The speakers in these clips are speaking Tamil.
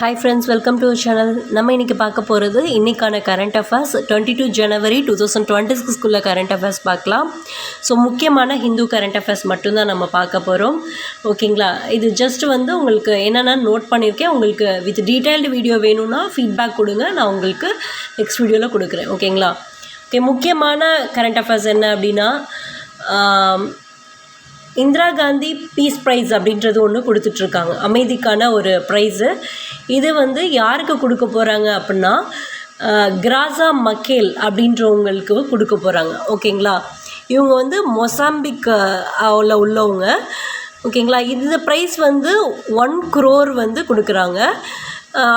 Hi friends welcome to channel நம்ம இன்றைக்கி பார்க்க போகிறது இன்றைக்கான current affairs twenty two January two thousand twenty சிக்ஸ்க்குள்ள current affairs பார்க்கலாம். ஸோ முக்கியமான ஹிந்து கரண்ட் அஃபேர்ஸ் மட்டும்தான் நம்ம பார்க்க போகிறோம் ஓகேங்களா இது ஜஸ்ட் வந்து உங்களுக்கு என்னென்ன நோட் பண்ணியிருக்கேன் உங்களுக்கு வித் டீட்டெயில்டு வீடியோ வேணும்னா ஃபீட்பேக் கொடுங்க. நான் உங்களுக்கு நெக்ஸ்ட் வீடியோவில் கொடுக்குறேன். ஓகேங்களா ஓகே முக்கியமான கரண்ட் அஃபேர்ஸ் என்ன அப்படின்னா இந்திரா காந்தி பீஸ் ப்ரைஸ் அப்படின்றது ஒன்று கொடுத்துட்ருக்காங்க. அமைதிக்கான ஒரு ப்ரைஸு இது வந்து யாருக்கு கொடுக்க போகிறாங்க அப்படின்னா கிராசா மக்கேல் அப்படின்றவங்களுக்கு கொடுக்க போகிறாங்க ஓகேங்களா? இவங்க வந்து மொசாம்பிக் உள்ளவங்க. ஓகேங்களா? இந்த ப்ரைஸ் வந்து ஒன் குரோர் வந்து கொடுக்குறாங்க.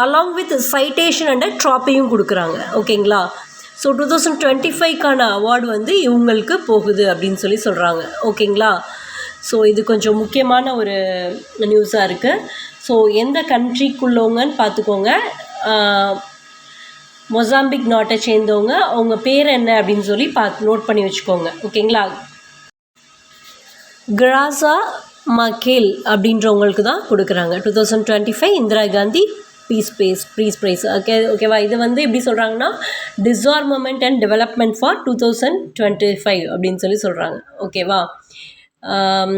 அலாங் வித் சைட்டேஷன் அண்ட் ட்ராப்பியும் கொடுக்குறாங்க. ஓகேங்களா? ஸோ டூ தௌசண்ட் டுவெண்ட்டி ஃபைவ்க்கான அவார்டு வந்து இவங்களுக்கு போகுது அப்படின்னு சொல்லி சொல்கிறாங்க ஓகேங்களா? ஸோ இது கொஞ்சம் முக்கியமான ஒரு நியூஸாக இருக்குது ஸோ எந்த கண்ட்ரிக்குள்ளவங்கன்னு பார்த்துக்கோங்க. மொசாம்பிக் நாட்டை சேர்ந்தவங்க அவங்க பேர் என்ன அப்படின்னு சொல்லி பார்த்து நோட் பண்ணி வச்சுக்கோங்க. ஓகேங்களா? கிராசா மக்கேல் அப்படின்றவங்களுக்கு தான் கொடுக்குறாங்க. Two thousand twenty five Indira Gandhi peace pace prize prize okay ஓகேவா இது வந்து எப்படி சொல்கிறாங்கன்னா disarmament and development for two thousand twenty five அப்படின்னு சொல்லி சொல்கிறாங்க ஓகேவா Um,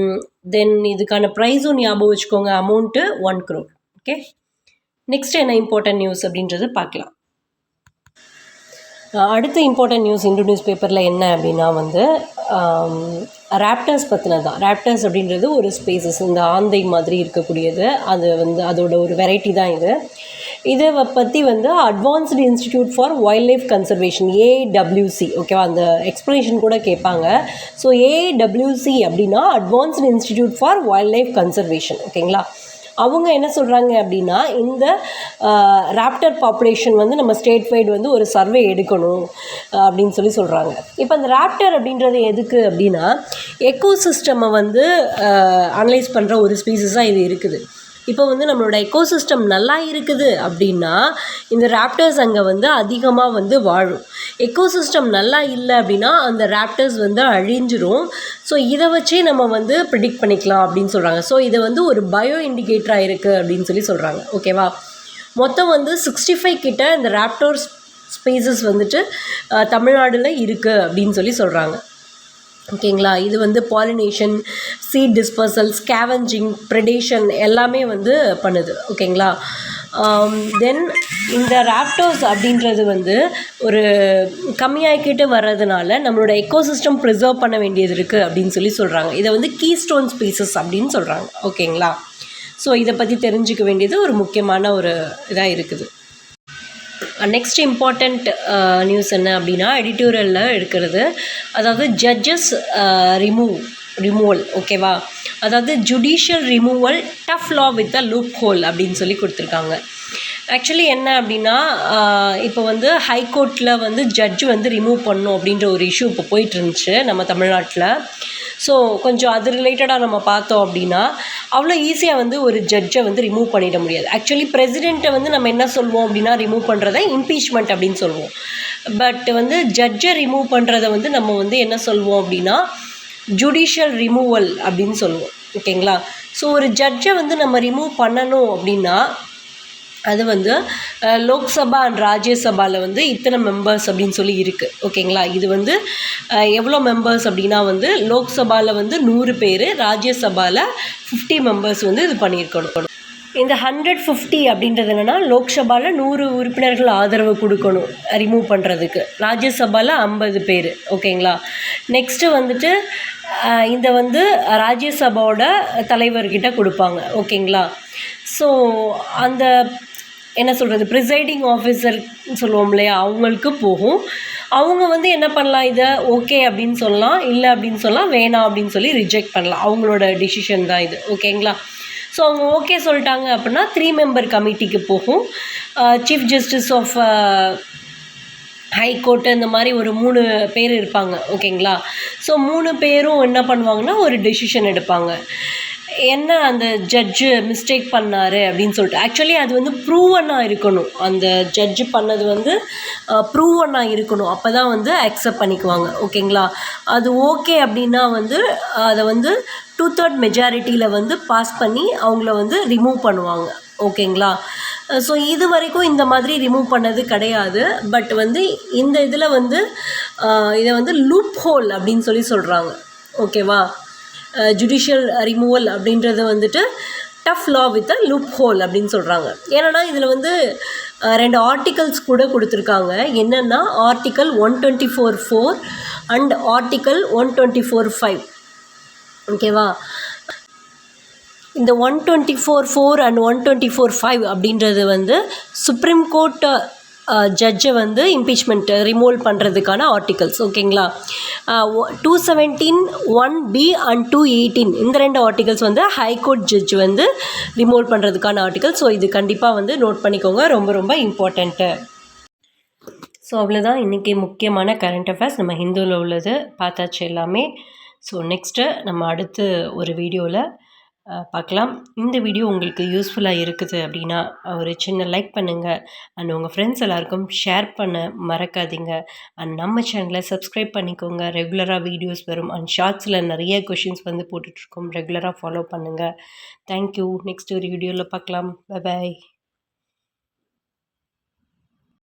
தென் இதுக்கான ப்ரைஸும் ஞாபகம் வச்சுக்கோங்க amount one crore okay next என்ன இம்பார்ட்டன்ட் நியூஸ் அப்படின்றது பார்க்கலாம். Uh, அடுத்த இம்பார்ட்டன்ட் நியூஸ் இந்து நியூஸ் பேப்பரில் என்ன அப்படின்னா வந்து ரேப்டர்ஸ் பற்றினது தான் ரேப்டர்ஸ் அப்படின்றது ஒரு ஸ்பேசஸ் இந்த ஆந்தை மாதிரி இருக்கக்கூடியது. அது வந்து அதோட ஒரு வெரைட்டி தான் இது. இதை பற்றி வந்து advanced institute for wildlife conservation AWC ஓகேவா அந்த எக்ஸ்ப்ளனேஷன் கூட கேட்பாங்க ஸோ ஏடபிள்யூசி அப்படின்னா advanced institute for wildlife conservation ஓகேங்களா அவங்க என்ன சொல்கிறாங்க அப்படின்னா இந்த ராப்டர் பாப்புலேஷன் வந்து நம்ம ஸ்டேட் வைடு வந்து ஒரு சர்வே எடுக்கணும் அப்படின்னு சொல்லி சொல்கிறாங்க இப்போ அந்த ராப்டர் அப்படின்றது எதுக்கு அப்படின்னா எக்கோ எக்கோசிஸ்டமை வந்து அனலைஸ் பண்ணுற ஒரு ஸ்பீசஸாக இது இருக்குது. இப்போ வந்து நம்மளோட எக்கோசிஸ்டம் நல்லா இருக்குது அப்படின்னா இந்த ராப்டர்ஸ் அங்கே வந்து அதிகமாக வந்து வாழும். எக்கோசிஸ்டம் நல்லா இல்லை அப்படின்னா அந்த ராப்டர்ஸ் வந்து அழிஞ்சிரும். ஸோ இதை வச்சே நம்ம வந்து ப்ரிடிக்ட் பண்ணிக்கலாம் அப்படின்னு சொல்கிறாங்க ஸோ இது வந்து ஒரு பயோ இண்டிகேட்டராக இருக்குது அப்படின்னு சொல்லி சொல்கிறாங்க ஓகேவா மொத்தம் வந்து சிக்ஸ்டி ஃபைவ் கிட்ட இந்த ராப்டோர்ஸ் ஸ்பேசஸ் வந்துட்டு அஹ், தமிழ்நாடுல இருக்குது அப்படின்னு சொல்லி சொல்கிறாங்க ஓகேங்களா? இது வந்து pollination seed dispersal scavenging predation எல்லாமே வந்து பண்ணுது. ஓகேங்களா? தென் இந்த ராப்டோஸ் அப்படின்றது வந்து ஒரு கம்மியாகிக்கிட்டு வர்றதுனால நம்மளோட எக்கோசிஸ்டம் ப்ரிசர்வ் பண்ண வேண்டியது இருக்குது அப்படின்னு சொல்லி சொல்கிறாங்க இதை வந்து கீ ஸ்டோன் ஸ்பீசஸ் அப்படின்னு சொல்கிறாங்க ஓகேங்களா? ஸோ இதை பற்றி தெரிஞ்சுக்க வேண்டியது ஒரு முக்கியமான ஒரு இதாக இருக்குது. நெக்ஸ்ட் இம்பார்ட்டண்ட் நியூஸ் என்ன அப்படின்னா எடிட்டோரியலில் இருக்கிறது அதாவது ஜட்ஜஸ் ரிமூவ் ரிமூவல் ஓகேவா அதாவது judicial removal tough law with a loophole அப்படின்னு சொல்லி கொடுத்துருக்காங்க. ஆக்சுவலி என்ன அப்படின்னா இப்போ வந்து ஹைகோர்ட்டில் வந்து ஜட்ஜ் வந்து ரிமூவ் பண்ணும் அப்படின்ற ஒரு இஷ்யூ இப்போ போயிட்டு இருந்துச்சு நம்ம தமிழ்நாட்டில். ஸோ கொஞ்சம் அது ரிலேட்டடாக நம்ம பார்த்தோம் அப்படின்னா அவ்வளோ ஈஸியாக வந்து ஒரு ஜட்ஜை வந்து ரிமூவ் பண்ணிட முடியாது. ஆக்சுவலி பிரசிடெண்ட்டை வந்து நம்ம என்ன சொல்லுவோம் அப்படின்னா ரிமூவ் பண்ணுறத இம்பீச்மெண்ட் அப்படின்னு சொல்லுவோம் பட் வந்து ஜட்ஜை ரிமூவ் பண்ணுறத வந்து நம்ம வந்து என்ன சொல்லுவோம் அப்படின்னா ஜுடிஷியல் ரிமூவல் அப்படின்னு சொல்லுவோம் ஓகேங்களா ஸோ ஒரு ஜட்ஜை வந்து நம்ம ரிமூவ் பண்ணணும் அப்படின்னா அது வந்து லோக்சபா அண்ட் ராஜ்யசபாவில் வந்து இத்தனை மெம்பர்ஸ் அப்படின்னு சொல்லி இருக்குது ஓகேங்களா? இது வந்து எவ்வளோ மெம்பர்ஸ் அப்படின்னா வந்து லோக்சபாவில் வந்து நூறு பேர் ராஜ்யசபாவில் ஃபிஃப்டி மெம்பர்ஸ் வந்து இது பண்ணியிருக்கணும். இந்த ஹண்ட்ரட் ஃபிஃப்டி அப்படின்றது என்னென்னா லோக்சபாவில் நூறு உறுப்பினர்கள் ஆதரவு கொடுக்கணும் ரிமூவ் பண்ணுறதுக்கு ராஜ்யசபாவில் ஐம்பது பேர் ஓகேங்களா? நெக்ஸ்ட்டு வந்துட்டு இந்த வந்து ராஜ்யசபாவோட தலைவர்கிட்ட கொடுப்பாங்க ஓகேங்களா? ஸோ அந்த என்ன சொல்கிறது ப்ரிசைடிங் ஆஃபீஸர் சொல்லுவோம் இல்லையா அவங்களுக்கு போகும். அவங்க வந்து என்ன பண்ணலாம் இதை ஓகே அப்படின்னு சொல்லலாம் இல்லை அப்படின்னு சொல்லலாம் வேணாம் அப்படின்னு சொல்லி ரிஜெக்ட் பண்ணலாம். அவங்களோட டிசிஷன் தான் இது ஓகேங்களா ஸோ அவங்க ஓகே சொல்லிட்டாங்க அப்படின்னா த்ரீ மெம்பர் கமிட்டிக்கு போகும். சீஃப் ஜஸ்டிஸ் ஆஃப் ஹைகோர்ட்டு இந்த மாதிரி ஒரு மூணு பேர் இருப்பாங்க ஓகேங்களா ஸோ மூணு பேரும் என்ன பண்ணுவாங்கன்னா ஒரு டெசிஷன் எடுப்பாங்க. என்ன அந்த ஜட்ஜு மிஸ்டேக் பண்ணாரு அப்படின்னு சொல்லிட்டு. ஆக்சுவலி அது வந்து ப்ரூவனாக இருக்கணும். அந்த ஜட்ஜு பண்ணது வந்து ப்ரூவனாக இருக்கணும். அப்போ தான் வந்து அக்செப்ட் பண்ணிக்குவாங்க. ஓகேங்களா அது ஓகே அப்படின்னா வந்து அதை வந்து டூ தேர்ட் மெஜாரிட்டியில் வந்து பாஸ் பண்ணி அவங்கள வந்து ரிமூவ் பண்ணுவாங்க. ஓகேங்களா ஸோ இது வரைக்கும் இந்த மாதிரி ரிமூவ் பண்ணது கிடையாது. பட் வந்து இந்த இதில் வந்து இதை வந்து லூப் ஹோல் அப்படின்னு சொல்லி சொல்கிறாங்க ஓகேவா ஜுடிஷியல் ரிமூவல் அப்படின்றது வந்துட்டு tough law with a loophole அப்படின்னு சொல்கிறாங்க ஏன்னா இதில் வந்து ரெண்டு ஆர்டிகல்ஸ் கூட கொடுத்துருக்காங்க. என்னென்னா article one twenty four four and article one twenty four five ஓகேவா இந்த one twenty four four and one twenty four five அப்படின்றது வந்து சுப்ரீம் கோர்ட்டை ஜட்ஜை வந்து இம்பீச்மெண்ட்டு ரிமூவல் பண்ணுறதுக்கான ஆர்டிகல்ஸ் ஓகேங்களா two seventeen one B and two eighteen இந்த ரெண்டு ஆர்டிகல்ஸ் வந்து ஹைகோர்ட் ஜட்ஜ் வந்து ரிமூவல் பண்ணுறதுக்கான ஆர்டிகல் ஸோ இது கண்டிப்பாக வந்து நோட் பண்ணிக்கோங்க. ரொம்ப ரொம்ப இம்பார்ட்டண்ட்டு ஸோ அவ்வளோதான் இன்றைக்கி முக்கியமான கரண்ட் அஃபேர்ஸ் நம்ம ஹிந்துவில் உள்ளது. பார்த்தாச்சு எல்லாமே. ஸோ நெக்ஸ்ட்டு நம்ம அடுத்து ஒரு வீடியோவில் பார்க்கலாம் இந்த வீடியோ உங்களுக்கு யூஸ்ஃபுல்லாக இருக்குது அப்படின்னா ஒரு சின்ன லைக் பண்ணுங்கள் அண்ட் உங்கள் ஃப்ரெண்ட்ஸ் எல்லாருக்கும் ஷேர் பண்ண மறக்காதீங்க. அண்ட் நம்ம சேனலை சப்ஸ்கிரைப் பண்ணிக்கோங்க. ரெகுலராக வீடியோஸ் வரும். அண்ட் ஷார்ட்ஸில் நிறைய கொஷின்ஸ் வந்து போட்டுட்ருக்கோம். ரெகுலராக ஃபாலோ பண்ணுங்கள் தேங்க்யூ நெக்ஸ்ட் ஒரு வீடியோவில் பார்க்கலாம் பை பாய்